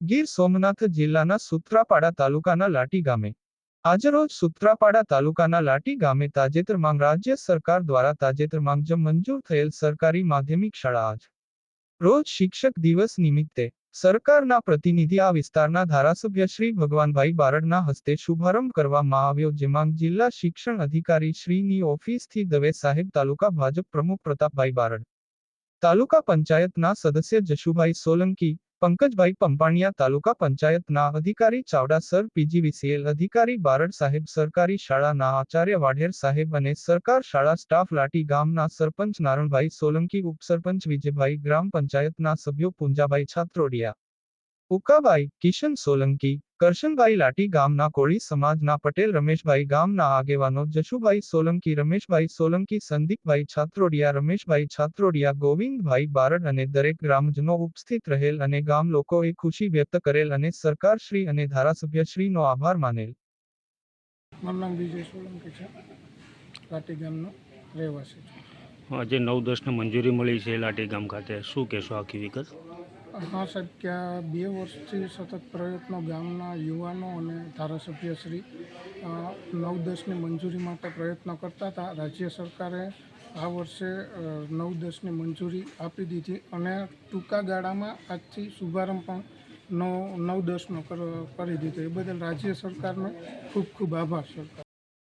ગીર સોમનાથ જિલ્લાના સુત્રાપાડા તાલુકાના લાટી ગામે. આજરોજ સુત્રાપાડા તાલુકાના લાટી ગામે તાજેતરમાં રાજ્ય સરકાર દ્વારા તાજેતરમાં જ મંજૂર થયેલ સરકારી માધ્યમિક શાળા આજ. રોજ શિક્ષક દિવસ નિમિત્તે સરકારના પ્રતિનિધિ આ વિસ્તારના ધારાસભ્ય શ્રી ભગવાનભાઈ બારડના હસ્તે શુભારંભ કરવામાં આવ્યો, જેમાં જિલ્લા શિક્ષણ અધિકારી શ્રીની ઓફિસથી દવે સાહેબ તાલુકા ભાજપ પ્રમુખ પ્રતાપભાઈ બારડ, તાલુકા પંચાયતના સદસ્ય જશુભાઈ સોલંકી પંકજભાઈ પંપાણિયા તાલુકા પંચાયતના અધિકારી ચાવડા સર, પીજીવીસીએલ અધિકારી બારડ સાહેબ, સરકારી શાળાના આચાર્ય વાઢેર સાહેબ અને સરકાર શાળા સ્ટાફ લાટી ગામના સરપંચ નારણભાઈ સોલંકી, ઉપસરપંચ વિજયભાઈ, ગ્રામ પંચાયતના સભ્યો પુંજાભાઈ છાત્રોડિયા. ઉકાબાઈ કિશન સોલંકી કરશનભાઈ લાટી ગામના કોળી સમાજના પટેલ રમેશભાઈ ગામના આગેવાનો જશુભાઈ સોલંકી રમેશભાઈ સોલંકી સંદીપભાઈ છાત્રોડિયા રમેશભાઈ છાત્રોડિયા ગોવિંદભાઈ બારડ અને દરેક ગ્રામજનો ઉપસ્થિત રહેલ અને ગામ લોકોએ ખુશી વ્યક્ત કરેલ અને સરકારશ્રી અને ધારાસભ્યશ્રીનો આભાર માનેલ. મારું નામ વિજય સોલંકી છે. લાટી ગામનો રહેવાસી આજે નવ દસને મંજૂરી મળી છે લાટી ગામ ખાતે. શું કહેશો આખી વિગત? હા સાહેબ આ બે વર્ષથી સતત પ્રયત્નો ગામના યુવાનો અને ધારાસભ્યશ્રી નવ દસની મંજૂરી માટે પ્રયત્નો કરતા હતા. રાજ્ય સરકારે આ વર્ષે નવ દસની મંજૂરી આપી દીધી અને ટૂંકા ગાળામાં આજથી શુભારંભ પણ નવ નવ દસનો કરી દીધો. એ બદલ રાજ્ય સરકારનો ખૂબ ખૂબ આભાર સરકાર